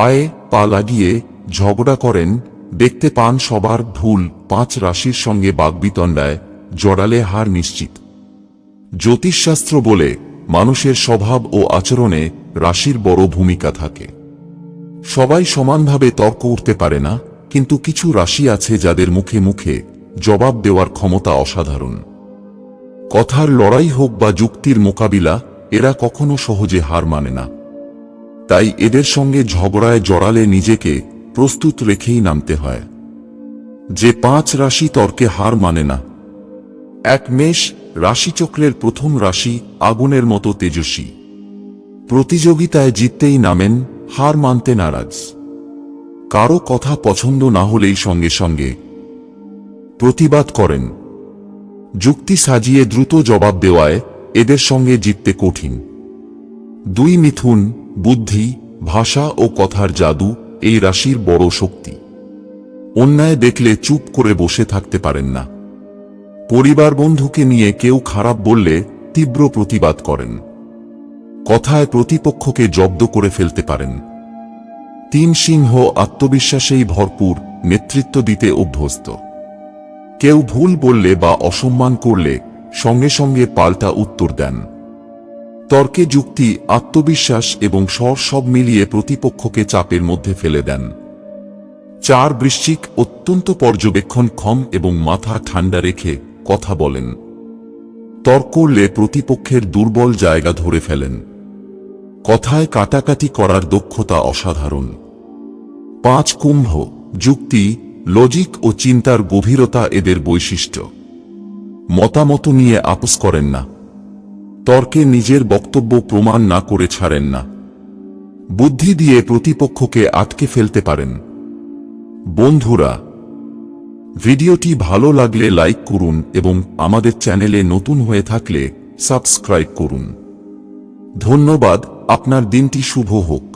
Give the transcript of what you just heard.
পায়ে পা লাগিয়ে ঝগড়া করেন, দেখতে পান সবার ভুল পাঁচ রাশির সঙ্গে বাগবিতণ্ডায়, জড়ালে হার নিশ্চিত। জ্যোতিষশাস্ত্র বলে, মানুষের স্বভাব ও আচরণে রাশির বড় ভূমিকা থাকে। সবাই সমানভাবে তর্ক উঠতে পারে না, কিন্তু কিছু রাশি আছে যাদের মুখে মুখে জবাব দেওয়ার ক্ষমতা অসাধারণ। কথার লড়াই হোক বা যুক্তির মোকাবিলা, এরা কখনো সহজে হার মানে না। তাই এদের সঙ্গে ঝগড়ায় জড়ালে নিজেকে প্রস্তুত রেখেই নামতে হয়। যে পাঁচ রাশি তর্কে হার মানে না। এক মেষ রাশিচক্রের প্রথম রাশি আগুনের মতো তেজস্বী। প্রতিযোগিতায় জিততেই নামেন, হার মানতে নারাজ। কারও কথা পছন্দ না হলেই সঙ্গে সঙ্গে প্রতিবাদ করেন। যুক্তি সাজিয়ে দ্রুত জবাব দেওয়ায় এদের সঙ্গে জিততে কঠিন। দুই মিথুন বুদ্ধি, ভাষা ও কথার জাদু এই রাশির বড় শক্তি। অন্যায় দেখলে চুপ করে বসে থাকতে পারেন না। পরিবার বন্ধুকে নিয়ে কেউ খারাপ বললে তীব্র প্রতিবাদ করেন। কথায় প্রতিপক্ষকে জব্দ করে ফেলতে পারেন। তিন সিংহ আত্মবিশ্বাসেই ভরপুর নেতৃত্ব দিতে অভ্যস্ত। কেউ ভুল বললে বা অসম্মান করলে সঙ্গে সঙ্গে পাল্টা উত্তর দেন। তর্কে যুক্তি, আত্মবিশ্বাস এবং স্বর সব মিলিয়ে প্রতিপক্ষকে চাপের মধ্যে ফেলে দেন। চার বৃশ্চিক অত্যন্ত পর্যবেক্ষণ ক্ষম এবং মাথা ঠান্ডা রেখে কথা বলেন। তর্ক করলে প্রতিপক্ষের দুর্বল জায়গা ধরে ফেলেন। কথায় কাটাকাটি করার দক্ষতা অসাধারণ। পাঁচ কুম্ভ, যুক্তি, লজিক ও চিন্তার গভীরতা এদের বৈশিষ্ট্য। মতামত নিয়ে আপোষ করেন না। তর্কে নিজের বক্তব্য প্রমাণ না করে ছাড়েন না। বুদ্ধি দিয়ে প্রতিপক্ষকে আটকে ফেলতে পারেন। বন্ধুরা, ভিডিওটি ভালো লাগলে লাইক করুন এবং আমাদের চ্যানেলে নতুন হয়ে থাকলে সাবস্ক্রাইব করুন। ধন্যবাদ, আপনার দিনটি শুভ হোক।